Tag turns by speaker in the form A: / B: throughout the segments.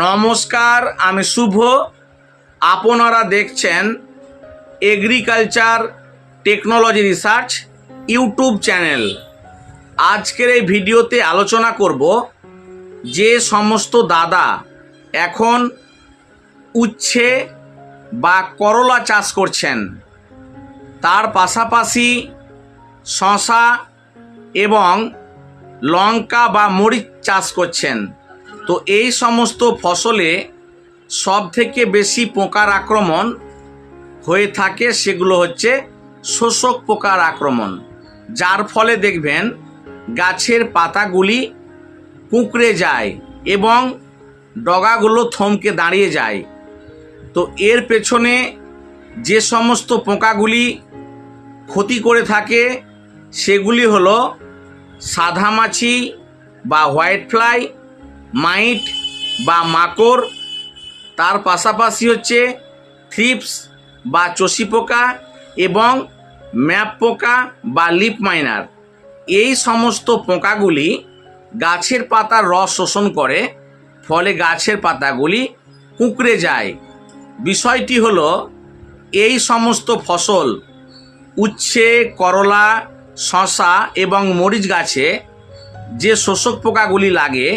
A: নমস্কার, আমি শুভ। আপনারা দেখছেন agriculture technology research YouTube channel আজকের এই ভিডিওতে আলোচনা করব যে সমস্ত দাদা এখন উচ্ছে বা করলা চাষ করছেন। তার পাশাপাশি শশা এবং লঙ্কা বা মরিচ চাষ করছেন। তো এই সমস্ত ফসলে সব থেকে বেশি পোকার আক্রমণ হয়ে থাকে সেগুলো হচ্ছে শোষক পোকার আক্রমণ। যার ফলে দেখবেন গাছের পাতাগুলি কুঁকড়ে যায় এবং ডগাগুলো থমকে দাঁড়িয়ে যায়। তো এর পেছনে যে সমস্ত পোকাগুলি ক্ষতি করে থাকে সেগুলি হলো সাদামাছি বা হোয়াইট ফ্লাই মাইট বা মাকড়, তার পাশাপাশি হচ্ছে থ্রিপস বা চষি পোকা এবং ম্যাপ পোকা বা লিপ মাইনার। এই সমস্ত পোকাগুলি গাছের পাতার রস শোষণ করে, ফলে গাছের পাতাগুলি কুঁকড়ে যায়। বিষয়টি হলো, এই সমস্ত ফসল উচ্ছে, করলা শশা এবং মরিচ গাছে যে শোষক পোকাগুলি লাগে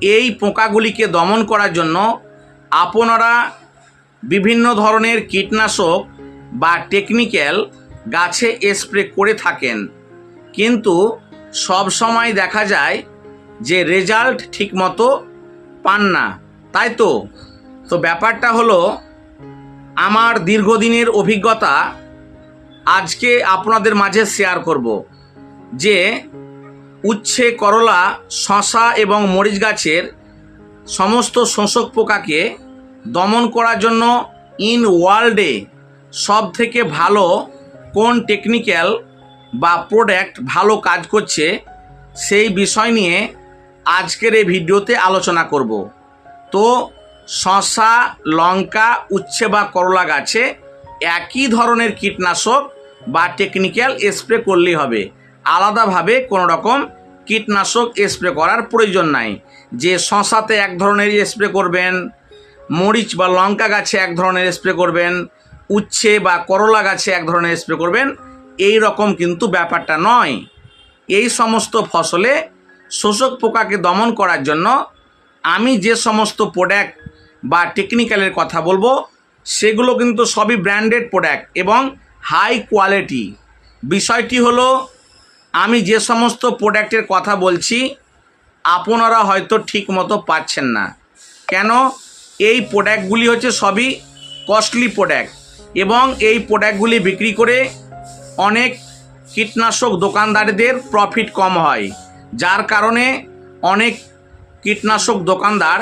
A: এই পোকাগুলিকে দমন করার জন্য আপনারা বিভিন্ন ধরনের কীটনাশক বা টেকনিক্যাল গাছে স্প্রে করে থাকেন। কিন্তু সব সময় দেখা যায় যে রেজাল্ট ঠিকমতো পান না। তাই তো? তো ব্যাপারটা হলো, আমার দীর্ঘদিনের অভিজ্ঞতা আজকে আপনাদের মাঝে শেয়ার করব যে উচ্ছে, করলা, শশা এবং মরিচ গাছের সমস্ত শোষক পোকাকে দমন করার জন্য ইন ওয়ার্ল্ডে সব থেকে ভালো কোন টেকনিক্যাল বা প্রোডাক্ট ভালো কাজ করছে সেই বিষয় নিয়ে আজকের এই ভিডিওতে আলোচনা করব। তো শশা, লঙ্কা, উচ্ছে বা করলা গাছে একই ধরনের কীটনাশক বা টেকনিক্যাল স্প্রে করলেই হবে। আলাদাভাবে কোনো রকম কীটনাশক স্প্রে করার প্রয়োজন নাই। যে শশাতে এক ধরনের স্প্রে করবেন, মরিচ বা লঙ্কা গাছে এক ধরনের স্প্রে করবেন, উচ্ছে বা করলা গাছে এক ধরনের স্প্রে করবেন, এই রকম কিন্তু ব্যাপারটা নয়। এই সমস্ত ফসলে শোষক পোকাকে দমন করার জন্য আমি যে সমস্ত প্রোডাক্ট বা টেকনিক্যালের কথা বলব, সেগুলো কিন্তু সবই ব্র্যান্ডেড প্রোডাক্ট এবং হাই কোয়ালিটি। বিষয়টি হলো আমি যে সমস্ত প্রোডাক্টের কথা বলছি, আপনারা হয়তো ঠিক মতো পাচ্ছেন না। কেন? এই প্রোডাক্টগুলি হচ্ছে সবই কস্টলি প্রোডাক্ট এবং এই প্রোডাক্টগুলি বিক্রি করে অনেক কীটনাশক দোকানদারদের প্রফিট কম হয়। যার কারণে অনেক কীটনাশক দোকানদার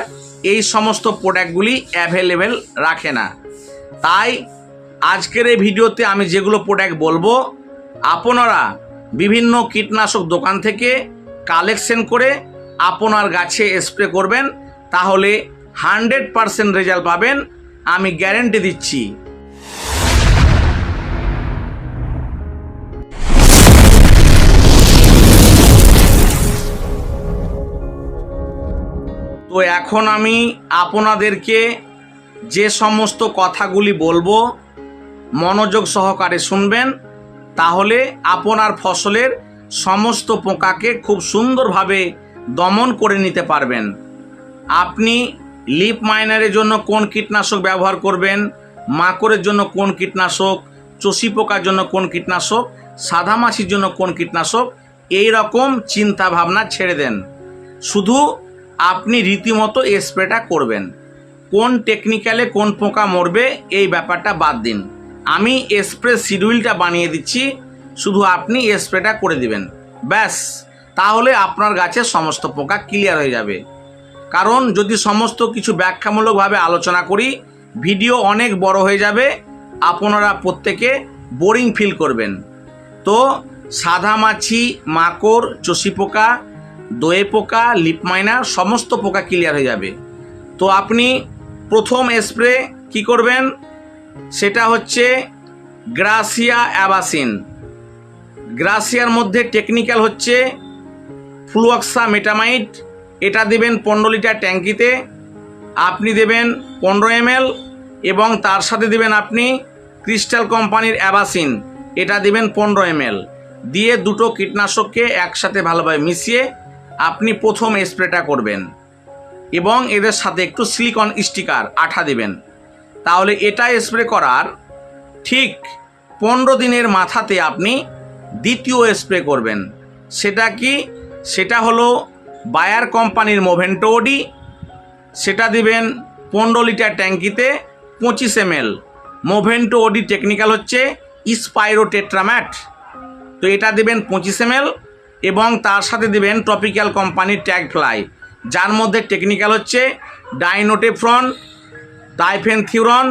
A: এই সমস্ত প্রোডাক্টগুলি অ্যাভেলেবেল রাখে না। তাই আজকের এই ভিডিওতে আমি যেগুলো প্রোডাক্ট বলব, আপনারা বিভিন্ন কীটনাশক দোকান থেকে কালেকশন করে আপনার গাছে স্প্রে করবেন, তাহলে হান্ড্রেড পারসেন্ট রেজাল্ট পাবেন, আমি গ্যারেন্টি দিচ্ছি। তো এখন আমি আপনাদেরকে যে সমস্ত কথাগুলি বলব, মনোযোগ সহকারে শুনবেন তাহলে আপনার ফসলের সমস্ত পোকাকে খুব সুন্দরভাবে দমন করে নিতে পারবেন। আপনি লিপ মাইনারের জন্য কোন কীটনাশক ব্যবহার করবেন, মাকড়ের জন্য কোন কীটনাশক, চষি পোকার জন্য কোন কীটনাশক, সাদা মাছির জন্য কোন কীটনাশক, এই রকম চিন্তা ভাবনা ছেড়ে দেন। শুধু আপনি রীতিমতো স্প্রেটা করবেন। কোন টেকনিক্যালে কোন পোকা মরবে, এই ব্যাপারটা বাদ দিন। আমি স্প্রে শিডিউলটা বানিয়ে দিচ্ছি, শুধু আপনি স্প্রেটা করে দিবেন। ব্যাস, তাহলে আপনার গাছের সমস্ত পোকা ক্লিয়ার হয়ে যাবে। কারণ যদি সমস্ত কিছু ব্যাখ্যামূলকভাবে আলোচনা করি, ভিডিও অনেক বড় হয়ে যাবে, আপনারা প্রত্যেকে বোরিং ফিল করবেন। তো, সাদা মাছি, মাকড়, চষি পোকা, দোয়ে পোকা লিপ মাইনার সমস্ত পোকা ক্লিয়ার হয়ে যাবে। তো আপনি প্রথম স্প্রে কি করবেন? সেটা হচ্ছে গ্রাসিয়া অ্যাবাসিন। গ্রাসিয়ার মধ্যে টেকনিক্যাল হচ্ছে ফ্লুয়াক্সা মেটামাইট এটা দেবেন পনেরো লিটার ট্যাঙ্কিতে, আপনি দেবেন পনেরো এম এবং তার সাথে দেবেন আপনি ক্রিস্টাল কোম্পানির অ্যাবাসিন। এটা দেবেন পনেরো এম দিয়ে দুটো কীটনাশককে একসাথে ভালোভাবে মিশিয়ে আপনি প্রথম স্প্রেটা করবেন এবং এদের সাথে একটু সিলিকন স্টিকার আঠা দিবেন। তাহলে এটা স্প্রে করার ঠিক পনেরো দিনের মাথাতে আপনি দ্বিতীয় স্প্রে করবেন। সেটা কি? সেটা হলো বায়ার কোম্পানির মোভেন্টোডি সেটা দিবেন পনেরো লিটার ট্যাঙ্কিতে পঁচিশ M L Movento OD technical হচ্ছে স্পাইরো টেট্রাম্যাট তো এটা দেবেন পঁচিশ এম এবং তার সাথে দেবেন টপিক্যাল কোম্পানির ট্যাগ ফ্লাই যার মধ্যে টেকনিক্যাল হচ্ছে ডাইনোটেফ্রন ডাইফেনথিউরন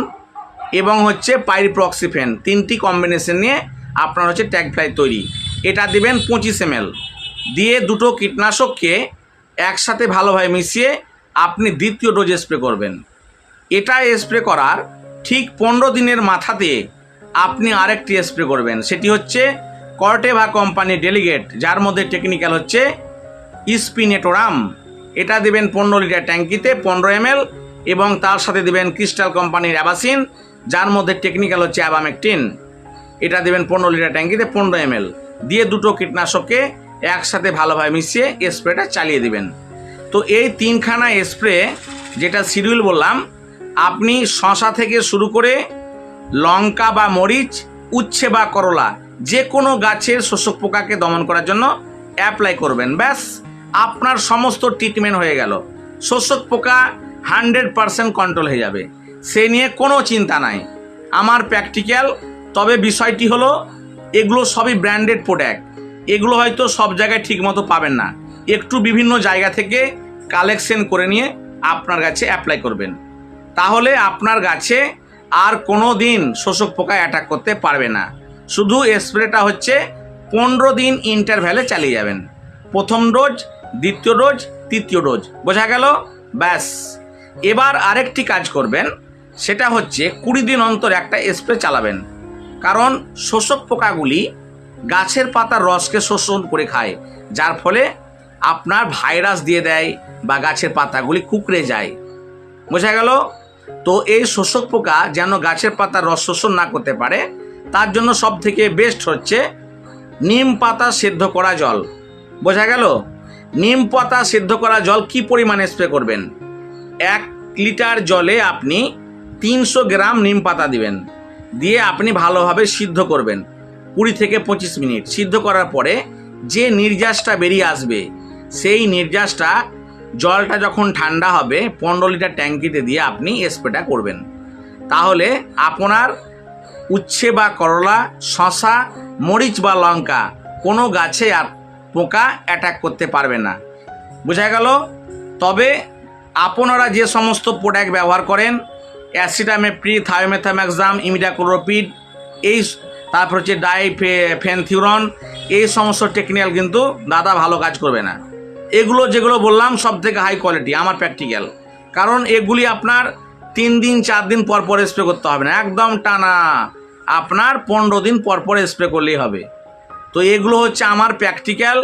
A: এবং হচ্ছে পাইরিপ্রক্সিফেন। তিনটি কম্বিনেশন নিয়ে আপনার হচ্ছে ট্যাগ ফ্লাই তৈরি। এটা দেবেন পঁচিশ এম দিয়ে দুটো কীটনাশককে একসাথে ভালোভাবে মিশিয়ে আপনি দ্বিতীয় ডোজ স্প্রে করবেন। এটা স্প্রে করার ঠিক পনেরো দিনের মাথাতে আপনি আরেকটি স্প্রে করবেন। সেটি হচ্ছে কর্টেভা কোম্পানির ডেলিগেট যার মধ্যে টেকনিক্যাল হচ্ছে স্পিনেটোরাম এটা দেবেন পনেরো লিটার ট্যাঙ্কিতে পনেরো এম এবং তার সাথে দেবেন ক্রিস্টাল কোম্পানির অ্যাবাসিন যার মধ্যে টেকনিক্যাল হচ্ছে অ্যাবামেকটিন এটা দেবেন পনেরো লিটার ট্যাঙ্কিতে পনেরো এম দিয়ে দুটো কীটনাশককে একসাথে ভালোভাবে মিশিয়ে স্প্রেটা চালিয়ে দিবেন। তো এই তিনখানা স্প্রে, যেটা শিডিউল বললাম, আপনি শশা থেকে শুরু করে লঙ্কা বা মরিচ, উচ্ছে বা করলা, যে কোনো গাছের শোষক পোকাকে দমন করার জন্য অ্যাপ্লাই করবেন। ব্যাস, আপনার সমস্ত ট্রিটমেন্ট হয়ে গেল। শোষক পোকা হান্ড্রেড পারসেন্ট কন্ট্রোল হয়ে যাবে। সে নিয়ে কোনো চিন্তা নাই। আমার প্র্যাকটিক্যাল তবে বিষয়টি হলো, এগুলো সবই ব্র্যান্ডেড প্রোডাক্ট এগুলো হয়তো সব জায়গায় ঠিকমতো পাবেন না। একটু বিভিন্ন জায়গা থেকে কালেকশন করে নিয়ে আপনার গাছে অ্যাপ্লাই করবেন। তাহলে আপনার গাছে আর কোনো দিন শোষক পোকা অ্যাটাক করতে পারবে না। শুধু স্প্রেটা হচ্ছে পনেরো দিন ইন্টারভ্যালে চালিয়ে যাবেন। প্রথম ডোজ দ্বিতীয় ডোজ তৃতীয় ডোজ বোঝা গেল? ব্যাস। এবার আরেকটি কাজ করবেন, সেটা হচ্ছে কুড়ি দিন অন্তর একটা স্প্রে চালাবেন। কারণ শোষক পোকাগুলি গাছের পাতার রসকে শোষণ করে খায়, যার ফলে আপনার ভাইরাস দিয়ে দেয় বা গাছের পাতাগুলি কুকড়ে যায়। বোঝা গেল? তো এই শোষক পোকা যেন গাছের পাতার রস শোষণ না করতে পারে, তার জন্য সব থেকে বেস্ট হচ্ছে নিম পাতা সেদ্ধ করা জল। বোঝা গেল? নিম পাতা সেদ্ধ করা জল কি পরিমাণে স্প্রে করবেন? এক লিটার জলে আপনি তিনশো গ্রাম নিম পাতা দিবেন। দিয়ে আপনি ভালোভাবে সিদ্ধ করবেন। কুড়ি থেকে পঁচিশ মিনিট। সিদ্ধ করার পরে যে নির্যাসটা বেরিয়ে আসবে, সেই নির্যাসটা জলটা যখন ঠান্ডা হবে, পনেরো লিটার ট্যাঙ্কিতে দিয়ে আপনি স্প্রেটা করবেন। তাহলে আপনার উচ্ছে বা করলা শশা মরিচ বা লঙ্কা কোনো গাছে আর পোকা অ্যাটাক করতে পারবে না। বোঝা গেল? তবে আপনারা যে সমস্ত প্রোডাক্ট ব্যবহার করেন অ্যাসিটামেপ্রি থায়োমেথাম্যাক্সাম ইমিডাক্লোরোপিড এই তারপর হচ্ছে ডাই ফেনথিউরন এই সমস্ত টেকনিক্যাল কিন্তু দাদা ভালো কাজ করবে না। এগুলো যেগুলো বললাম সব থেকে হাই কোয়ালিটি আমার প্র্যাকটিক্যাল কারণ এগুলি আপনার তিন দিন, চার দিন পর পর স্প্রে করতে হবে না, একদম টানা। আপনার পনেরো দিন পর পর স্প্রে করলেই হবে। তো এগুলো হচ্ছে আমার প্র্যাকটিক্যাল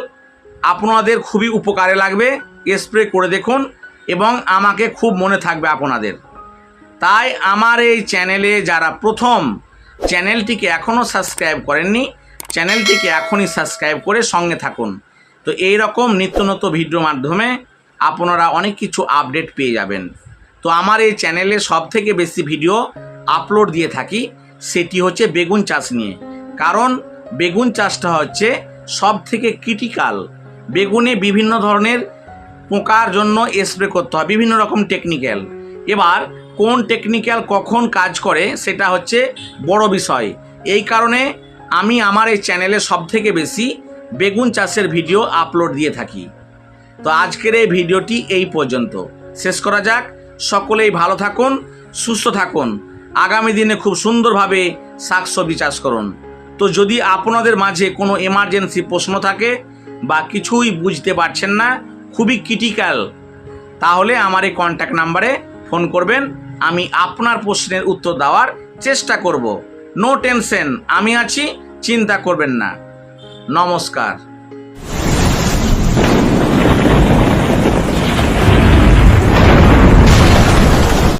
A: আপনাদের খুবই উপকারে লাগবে। স্প্রে করে দেখুন। এবং আমাকে খুব মনে থাকবে আপনাদের। তাই আমার এই চ্যানেলে যারা প্রথম, চ্যানেলটিকে এখনও সাবস্ক্রাইব করেননি, চ্যানেলটিকে এখনই সাবস্ক্রাইব করে সঙ্গে থাকুন। তো এই রকম নিত্য নতুন ভিডিওর মাধ্যমে আপনারা অনেক কিছু আপডেট পেয়ে যাবেন। তো আমার এই চ্যানেলে সব থেকে বেশি ভিডিও আপলোড দিয়ে থাকি, সেটি হচ্ছে বেগুন চাষ নিয়ে। কারণ বেগুন চাষটা হচ্ছে সব থেকে ক্রিটিক্যাল। বেগুনে বিভিন্ন ধরনের পোকার জন্য স্প্রে করতে হয়, বিভিন্ন রকম টেকনিক্যাল এবার, কোন টেকনিক্যাল কখন কাজ করে, সেটা হচ্ছে বড় বিষয়। এই কারণে আমি আমার এই চ্যানেলে সব থেকে বেশি বেগুন চাষের ভিডিও আপলোড দিয়ে থাকি। তো আজকের এই ভিডিওটি এই পর্যন্ত। শেষ করা যাক। সকলেই ভালো থাকুন, সুস্থ থাকুন। আগামী দিনে খুব সুন্দরভাবে শাকসবজি চাষ করুন। তো যদি আপনাদের মাঝে কোনো এমার্জেন্সি প্রশ্ন থাকে বা কিছুই বুঝতে পারছেন না খুবই ক্রিটিক্যাল তাহলে আমার এই কন্ট্যাক্ট নাম্বারে ফোন করবেন। আমি আপনার প্রশ্নের উত্তর দেওয়ার চেষ্টা করব। নো টেনশন আমি আছি, চিন্তা করবেন না। নমস্কার।